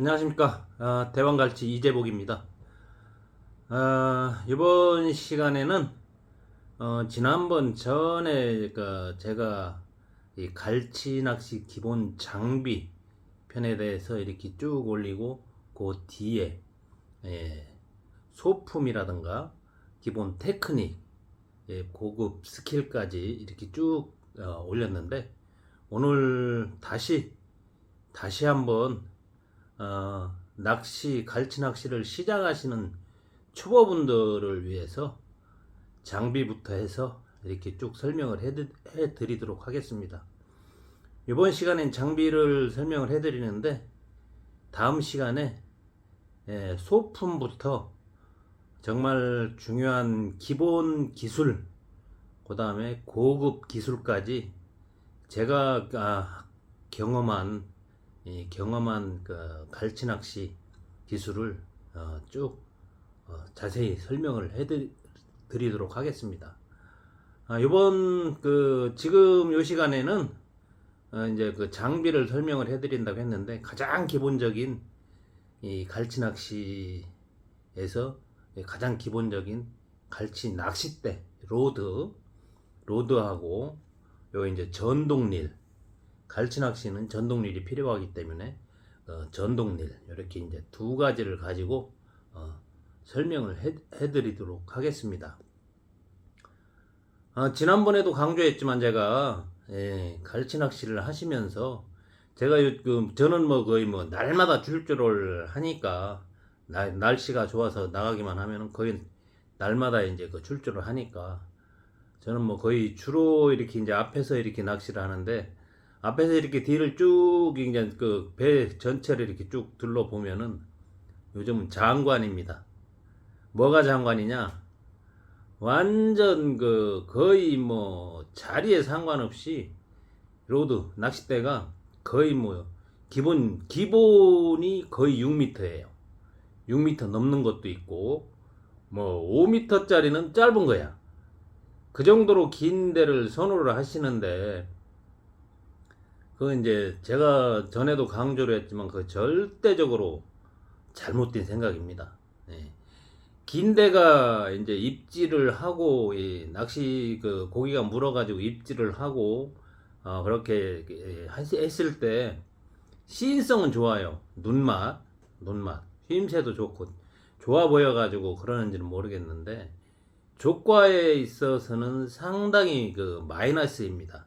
안녕하십니까. 아, 대왕갈치 이재복입니다. 아, 이번 시간에는 어, 지난번 전에 그 제가 이 갈치 낚시 기본 장비 편에 대해서 이렇게 쭉 올리고 그 뒤에 예, 소품이라든가 기본 테크닉 예, 고급 스킬까지 이렇게 쭉 어, 올렸는데 오늘 다시 다시 한번 어, 낚시, 갈치 낚시를 시작하시는 초보분들을 위해서 장비부터 해서 이렇게 쭉 설명을 해, 해 드리도록 하겠습니다. 이번 시간엔 장비를 설명을 해 드리는데 다음 시간에 예, 소품부터 정말 중요한 기본 기술, 그 다음에 고급 기술까지 제가 아, 경험한 이 경험한 그 갈치 낚시 기술을 어, 쭉 어, 자세히 설명을 해드리도록 하겠습니다. 아, 이번 그 지금 요 시간에는 어, 이제 그 장비를 설명을 해드린다고 했는데 가장 기본적인 이 갈치 낚시에서 가장 기본적인 갈치 낚싯대 로드 로드하고 요 이제 전동릴 갈치 낚시는 전동릴이 필요하기 때문에 어, 전동릴 이렇게 이제 두 가지를 가지고 어, 설명을 해, 해드리도록 하겠습니다. 어, 지난번에도 강조했지만 제가 예, 갈치 낚시를 하시면서 제가 요, 그, 저는 뭐 거의 뭐 날마다 출조를 하니까 날, 날씨가 좋아서 나가기만 하면은 거의 날마다 이제 그 출조를 하니까 저는 뭐 거의 주로 이렇게 이제 앞에서 이렇게 낚시를 하는데 앞에서 이렇게 뒤를 쭉 이제 그배 전체를 이렇게 쭉 둘러보면은 요즘은 장관입니다. 뭐가 장관이냐? 완전 그 거의 뭐 자리에 상관없이 로드 낚싯대가 거의 뭐 기본 기본이 거의 6m예요. 6m 넘는 것도 있고 뭐 5m짜리는 짧은 거야. 그 정도로 긴 데를 선호를 하시는데 그 이제 제가 전에도 강조를 했지만 그 절대적으로 잘못된 생각입니다. 예. 긴 데가 이제 입질을 하고 이 낚시 그 고기가 물어가지고 입질을 하고 어 그렇게 예, 했을 때 시인성은 좋아요. 눈맛, 눈맛, 휘임새도 좋고 좋아 보여가지고 그러는지는 모르겠는데 조과에 있어서는 상당히 그 마이너스입니다.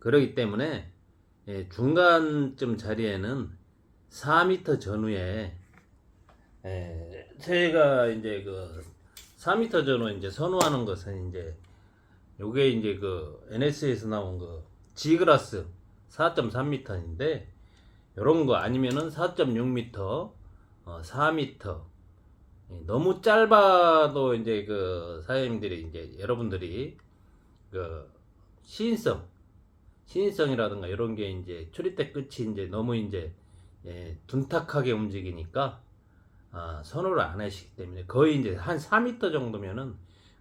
그렇기 때문에 예, 중간쯤 자리에는 4m 전후에 예, 제가 이제 그 4m 전후 이제 선호하는 것은 이제 요게 이제 그 NS에서 나온 그 G그라스 4.3m인데 요런 거 아니면은 4.6m, 어, 4m 예, 너무 짧아도 이제 그 사장님들이 이제 여러분들이 그 시인성 신인성이라든가 이런 게 이제 초리대 끝이 이제 너무 이제 예, 둔탁하게 움직이니까 아, 선호를 안 하시기 때문에 거의 이제 한 4m 정도면은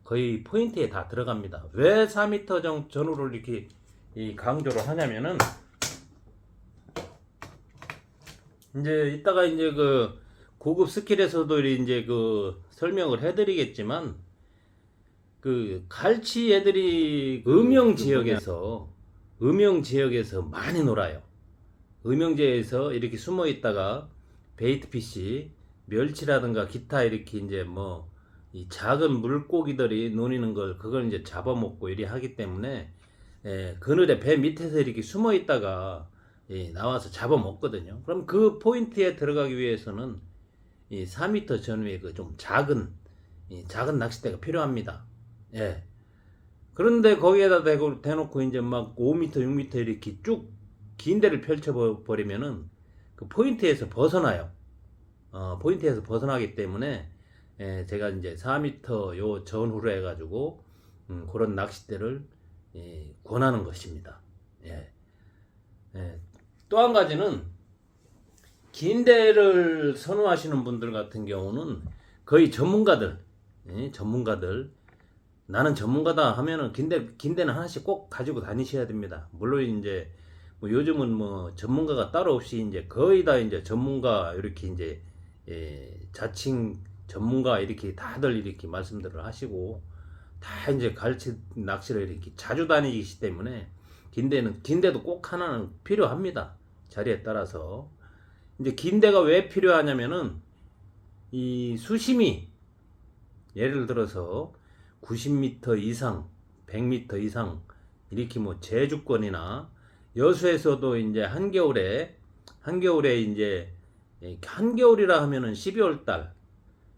거의 포인트에 다 들어갑니다. 왜 4m 정, 전후를 이렇게 이 강조를 하냐면은 이제 이따가 이제 그 고급 스킬에서도 이제 그 설명을 해드리겠지만 그 갈치 애들이 음영 지역에서 음영 지역에서 많이 놀아요. 음영지에서 이렇게 숨어 있다가 베이트 피시, 멸치라든가 기타 이렇게 이제 뭐 이 작은 물고기들이 노니는 걸 그걸 이제 잡아먹고 이리 하기 때문에 예, 그늘에 배 밑에서 이렇게 숨어 있다가 예, 나와서 잡아먹거든요. 그럼 그 포인트에 들어가기 위해서는 이 4m 전후의 그 좀 작은 이 작은 낚싯대가 필요합니다. 예. 그런데 거기에다 대고, 대놓고 이제 막 5m, 6m 이렇게 쭉 긴 데를 펼쳐버리면은 그 포인트에서 벗어나요. 어, 포인트에서 벗어나기 때문에 예, 제가 이제 4m 요 전후로 해가지고 음, 그런 낚싯대를 예, 권하는 것입니다. 예. 예. 또 한 가지는 긴 데를 선호하시는 분들 같은 경우는 거의 전문가들, 예, 전문가들 나는 전문가다 하면은 긴데 긴데는 하나씩 꼭 가지고 다니셔야 됩니다. 물론 이제 뭐 요즘은 뭐 전문가가 따로 없이 이제 거의 다 이제 전문가 이렇게 이제 예, 자칭 전문가 이렇게 다들 이렇게 말씀들을 하시고 다 이제 갈치 낚시를 이렇게 자주 다니기 때문에 긴대는 긴대도 꼭 하나는 필요합니다. 자리에 따라서 이제 긴대가 왜 필요하냐면은 이 수심이 예를 들어서 90m 이상, 100m 이상 이렇게 뭐 제주권이나 여수에서도 이제 한겨울에 한겨울에 이제 예, 한겨울이라 하면은 12월 달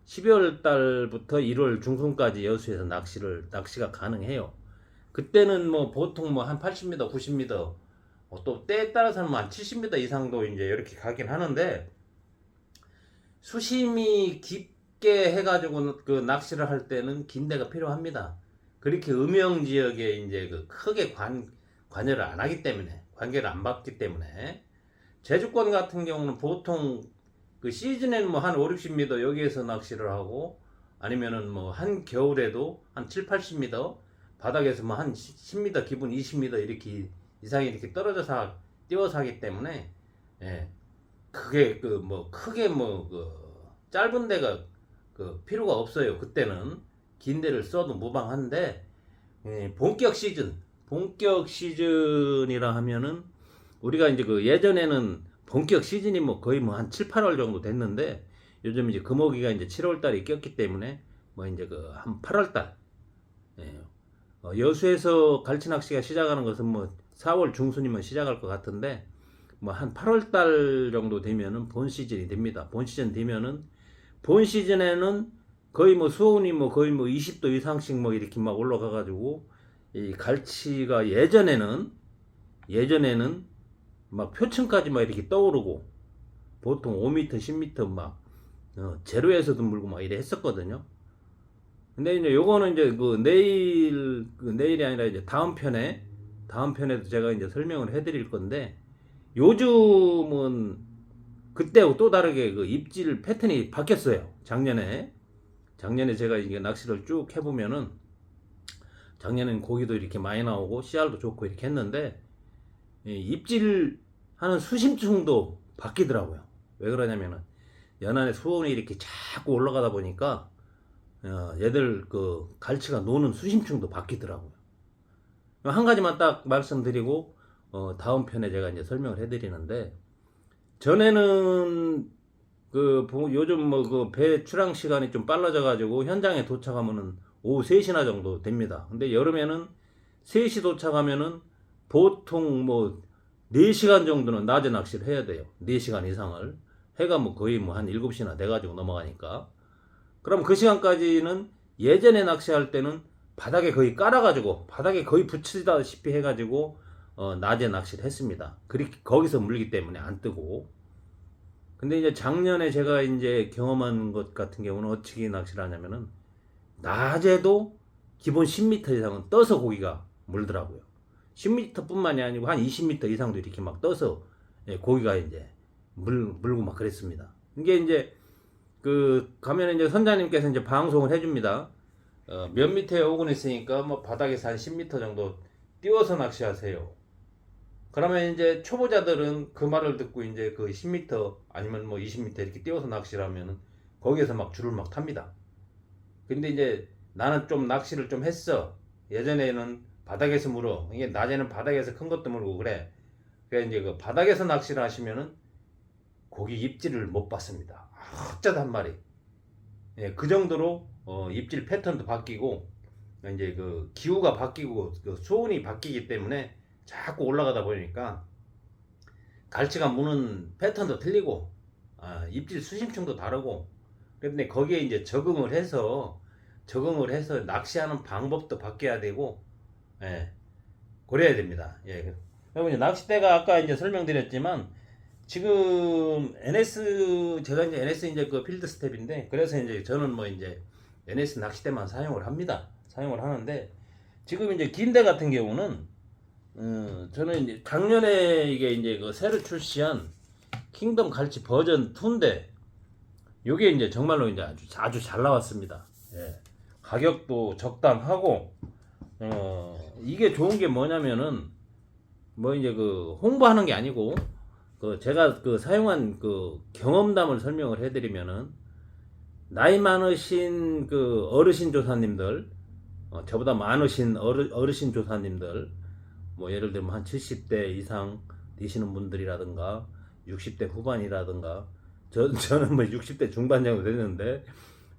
12월 달부터 1월 중순까지 여수에서 낚시를 낚시가 가능해요. 그때는 뭐 보통 뭐 한 80m, 90m 어, 또 때에 따라서는 뭐한 70m 이상도 이제 이렇게 가긴 하는데 수심이 깊 게 해가지고 그 낚시를 할 때는 긴대가 필요합니다. 그렇게 음영 지역에 이제 그 크게 관, 관여를 안 하기 때문에 관계를 안 받기 때문에 제주권 같은 경우는 보통 그 시즌에는 뭐 한 5, 60m 여기에서 낚시를 하고 아니면은 뭐 한 겨울에도 한 7, 80m 바닥에서 뭐 한 10m 기본 20m 이렇게 이상이 이렇게 떨어져서 뛰어서 하기 때문에 예. 크게 그 뭐 크게 뭐 그 짧은 데가 그 필요가 없어요. 그때는 긴 데를 써도 무방한데 예, 본격 시즌 본격 시즌이라 하면은 우리가 이제 그 예전에는 본격 시즌이 뭐 거의 뭐 한 7, 8월 정도 됐는데 요즘 이제 금어기가 이제 7월 달에 꼈기 때문에 뭐 이제 그 한 8월 달 예. 어, 여수에서 갈치 낚시가 시작하는 것은 뭐 4월 중순이면 시작할 것 같은데 뭐 한 8월 달 정도 되면은 본 시즌이 됩니다. 본 시즌 되면은 본 시즌에는 거의 뭐 수온이 뭐 거의 뭐 20도 이상씩 뭐 이렇게 막 올라가 가지고 이 갈치가 예전에는 예전에는 막 표층까지 막 이렇게 떠오르고 보통 5m, 10m 막 어, 제로에서도 물고 막 이래 했었거든요. 근데 이제 요거는 이제 그 내일 그 내일이 아니라 이제 다음 편에 다음 편에도 제가 이제 설명을 해드릴 건데 요즘은 그때하고 또 다르게 그 입질 패턴이 바뀌었어요. 작년에 작년에 제가 이게 낚시를 쭉 해보면은 작년엔 고기도 이렇게 많이 나오고 씨알도 좋고 이렇게 했는데 이 입질 하는 수심층도 바뀌더라고요. 왜 그러냐면은 연안에 수온이 이렇게 자꾸 올라가다 보니까 어, 얘들 그 갈치가 노는 수심층도 바뀌더라고요. 한 가지만 딱 말씀드리고 어, 다음 편에 제가 이제 설명을 해드리는데 전에는 그 보- 요즘 뭐 그 배 출항 시간이 좀 빨라져 가지고 현장에 도착하면은 오후 3시나 정도 됩니다. 근데 여름에는 3시 도착하면은 보통 뭐 4시간 정도는 낮에 낚시를 해야 돼요. 4시간 이상을. 해가 뭐 거의 뭐 한 7시나 돼 가지고 넘어가니까. 그럼 그 시간까지는 예전에 낚시할 때는 바닥에 거의 깔아 가지고 바닥에 거의 붙이다시피 해 가지고 어, 낮에 낚시를 했습니다. 그렇게 거기서 물기 때문에 안 뜨고. 근데 이제 작년에 제가 이제 경험한 것 같은 경우는 어떻게 낚시를 하냐면은 낮에도 기본 10m 이상은 떠서 고기가 물더라고요. 10m뿐만이 아니고 한 20m 이상도 이렇게 막 떠서 예, 고기가 이제 물 물고 막 그랬습니다. 이게 이제 그 가면 이제 선장님께서 이제 방송을 해줍니다. 어, 몇 미터에 오곤 있으니까 뭐 바닥에서 한 10m 정도 띄워서 낚시하세요. 그러면 이제 초보자들은 그 말을 듣고 이제 그 10m 아니면 뭐 20m 이렇게 띄워서 낚시를 하면은 거기에서 막 줄을 막 탑니다. 근데 이제 나는 좀 낚시를 좀 했어. 예전에는 바닥에서 물어. 이게 낮에는 바닥에서 큰 것도 물고 그래. 그래 이제 그 바닥에서 낚시를 하시면은 고기 입질을 못 받습니다. 어쩌다 한 마리. 예, 그 정도로 어, 입질 패턴도 바뀌고 이제 그 기후가 바뀌고 그 수온이 바뀌기 때문에 자꾸 올라가다 보니까 갈치가 무는 패턴도 틀리고 아, 입질 수심층도 다르고 근데 거기에 이제 적응을 해서 적응을 해서 낚시하는 방법도 바뀌어야 되고 예, 그래야 됩니다. 예. 그리고 이제 낚싯대가 아까 이제 설명드렸지만 지금 NS 제가 이제 NS 이제 그 필드 스텝인데 그래서 이제 저는 뭐 이제 NS 낚싯대만 사용을 합니다. 사용을 하는데 지금 이제 긴대 같은 경우는 음, 저는 이제 작년에 이게 이제 그 새로 출시한 킹덤 갈치 버전 2인데 요게 이제 정말로 이제 아주 아주 잘 나왔습니다. 예. 가격도 적당하고 어, 이게 좋은 게 뭐냐면은 뭐 이제 그 홍보하는 게 아니고 그 제가 그 사용한 그 경험담을 설명을 해드리면은 나이 많으신 그 어르신 조사님들 어, 저보다 많으신 어르, 어르신 조사님들 뭐 예를 들면 한 70대 이상 되시는 분들이라든가 60대 후반이라든가 저, 저는 뭐 60대 중반 정도 됐는데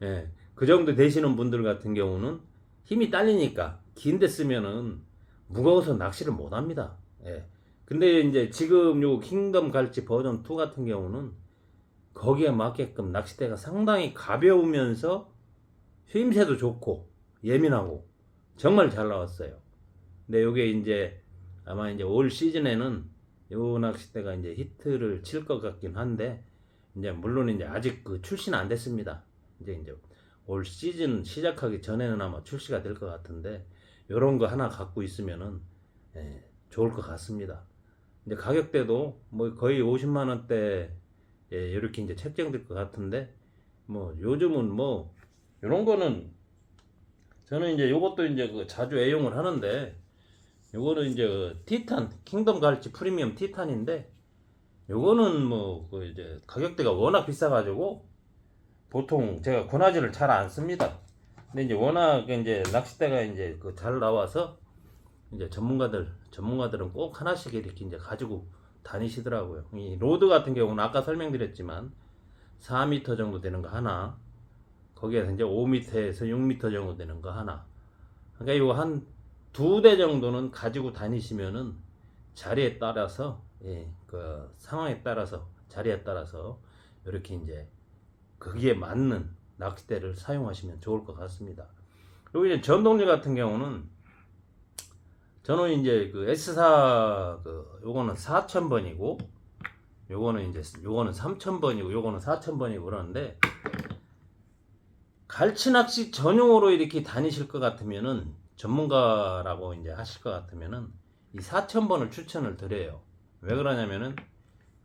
예, 그 정도 되시는 분들 같은 경우는 힘이 딸리니까 긴데 쓰면은 무거워서 낚시를 못 합니다. 예. 근데 이제 지금 요 킹덤 갈치 버전 2 같은 경우는 거기에 맞게끔 낚싯대가 상당히 가벼우면서 휘임새도 좋고 예민하고 정말 잘 나왔어요. 근데 요게 이제 아마 이제 올 시즌에는 요 낚싯대가 이제 히트를 칠 것 같긴 한데 이제 물론 이제 아직 그 출시는 안 됐습니다. 이제 이제 올 시즌 시작하기 전에는 아마 출시가 될 것 같은데 요런 거 하나 갖고 있으면은 예, 좋을 것 같습니다. 이제 가격대도 뭐 거의 50만 원대 예, 이렇게 이제 책정될 것 같은데 뭐 요즘은 뭐 요런 거는 저는 이제 요것도 이제 그 자주 애용을 하는데 요거는 이제 그 티탄 킹덤 갈치 프리미엄 티탄인데 요거는 뭐 그 이제 가격대가 워낙 비싸가지고 보통 제가 권하지를 잘 안 씁니다. 근데 이제 워낙 이제 낚싯대가 이제 그 잘 나와서 이제 전문가들 전문가들은 꼭 하나씩 이렇게 이제 가지고 다니시더라고요. 이 로드 같은 경우는 아까 설명드렸지만 4m 정도 되는 거 하나, 거기에서 이제 5m에서 6m 정도 되는 거 하나. 그러니까 이거 한 두 대 정도는 가지고 다니시면은 자리에 따라서 예, 그 상황에 따라서 자리에 따라서 이렇게 이제 거기에 맞는 낚싯대를 사용하시면 좋을 것 같습니다. 그리고 이제 전동리 같은 경우는 저는 이제 그 S4 그 요거는 4,000번이고 요거는 이제 요거는 3,000번이고 요거는 4,000번이고 그러는데 갈치 낚시 전용으로 이렇게 다니실 것 같으면은 전문가라고 이제 하실 것 같으면은 이 4,000번을 추천을 드려요. 왜 그러냐면은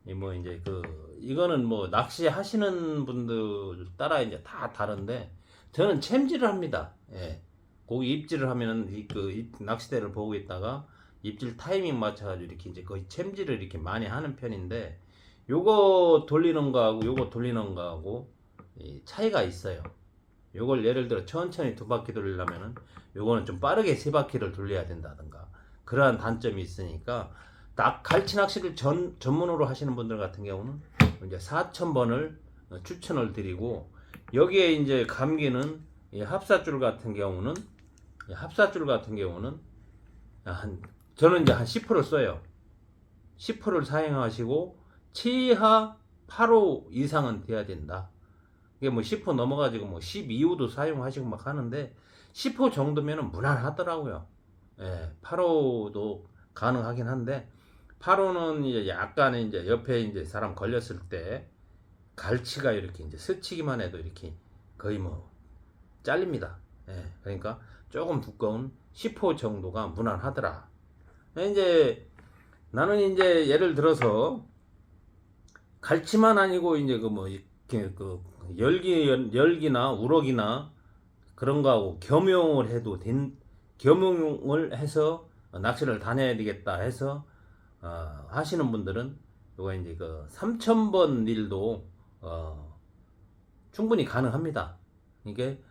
이 뭐 이제 그 이거는 뭐 낚시 하시는 분들 따라 이제 다 다른데 저는 챔질을 합니다. 예. 고기 입질을 하면은 이그 낚시대를 보고 있다가 입질 타이밍 맞춰가지고 이렇게 이제 거의 챔질을 이렇게 많이 하는 편인데 요거 돌리는 거하고 요거 돌리는 거하고 이 차이가 있어요. 요걸 예를 들어 천천히 두 바퀴 돌리려면은 요거는 좀 빠르게 세 바퀴를 돌려야 된다든가 그러한 단점이 있으니까 딱 갈치 낚시를 전 전문으로 하시는 분들 같은 경우는 이제 4,000번을 추천을 드리고 여기에 이제 감기는 이 합사줄 같은 경우는 이 합사줄 같은 경우는 한 저는 이제 한 10% 써요. 10%를 사용하시고 최하 8호 이상은 돼야 된다. 이게 뭐 10호 넘어가지고 뭐 12호도 사용하시고 막 하는데 10호 정도면은 무난하더라고요. 예, 8호도 가능하긴 한데 8호는 이제 약간 이제 옆에 이제 사람 걸렸을 때 갈치가 이렇게 이제 스치기만 해도 이렇게 거의 뭐 잘립니다. 예, 그러니까 조금 두꺼운 10호 정도가 무난하더라. 이제 나는 이제 예를 들어서 갈치만 아니고 이제 그 뭐 이렇게 그 열기 열기나 우럭이나 그런 거하고 겸용을 해도 된 겸용을 해서 낚시를 다녀야 되겠다 해서 어, 하시는 분들은 요거 이제 그 3,000번 일도 어, 충분히 가능합니다. 이게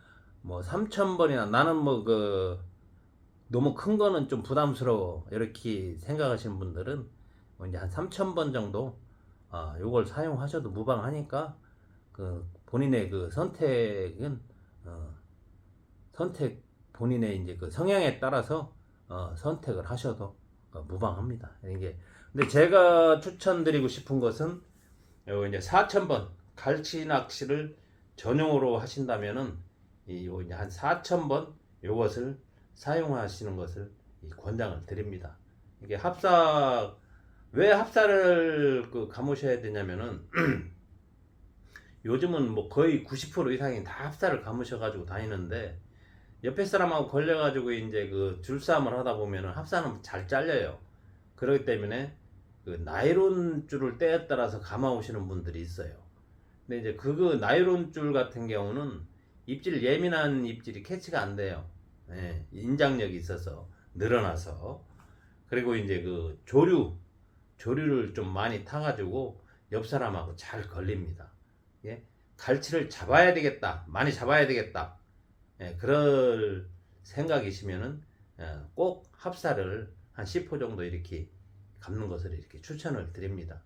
뭐 3,000번이나 나는 뭐 그 너무 큰 거는 좀 부담스러워 이렇게 생각하시는 분들은 뭐 이제 한 3,000번 정도 아 요걸 사용하셔도 무방하니까 그 본인의 그 선택은 어, 선택 본인의 이제 그 성향에 따라서 어, 선택을 하셔도 어, 무방합니다. 이게 근데 제가 추천드리고 싶은 것은 요 이제 4,000번 갈치 낚시를 전용으로 하신다면은 이요 이제 한 4,000번 요것을 사용하시는 것을 이 권장을 드립니다. 이게 합사 왜 합사를 그 감으셔야 되냐면은 요즘은 뭐 거의 90% 이상이 다 합사를 감으셔 가지고 다니는데 옆에 사람하고 걸려 가지고 이제 그 줄싸움을 하다 보면은 합사는 잘 잘려요. 그렇기 때문에 그 나이론 줄을 때에 따라서 감아 오시는 분들이 있어요. 근데 이제 그 나이론 줄 같은 경우는 입질 예민한 입질이 캐치가 안 돼요. 예, 인장력이 있어서 늘어나서 그리고 이제 그 조류, 조류를 좀 많이 타가지고 옆 사람하고 잘 걸립니다. 예? 갈치를 잡아야 되겠다, 많이 잡아야 되겠다. 예, 그럴 생각이시면은 예, 꼭 합사를 한 10호 정도 이렇게 감는 것을 이렇게 추천을 드립니다.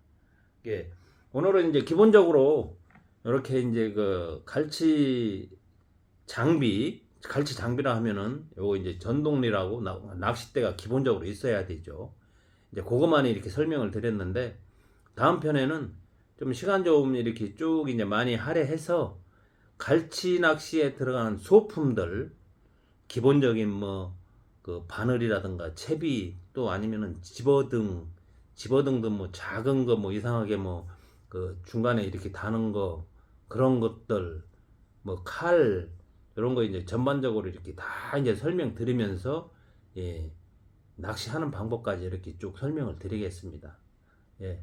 예, 오늘은 이제 기본적으로 이렇게 이제 그 갈치 장비, 갈치 장비라 하면은 요거 이제 전동리라고 나- 낚싯대가 기본적으로 있어야 되죠. 이제 그것만 이렇게 설명을 드렸는데 다음 편에는 좀 시간 좀 이렇게 쭉 이제 많이 할애해서 갈치 낚시에 들어가는 소품들 기본적인 뭐 그 바늘이라든가 채비 또 아니면은 집어등 집어등도 뭐 작은 거 뭐 이상하게 뭐 그 중간에 이렇게 다는 거 그런 것들 뭐 칼 이런 거 이제 전반적으로 이렇게 다 이제 설명드리면서 예 낚시하는 방법까지 이렇게 쭉 설명을 드리겠습니다. 예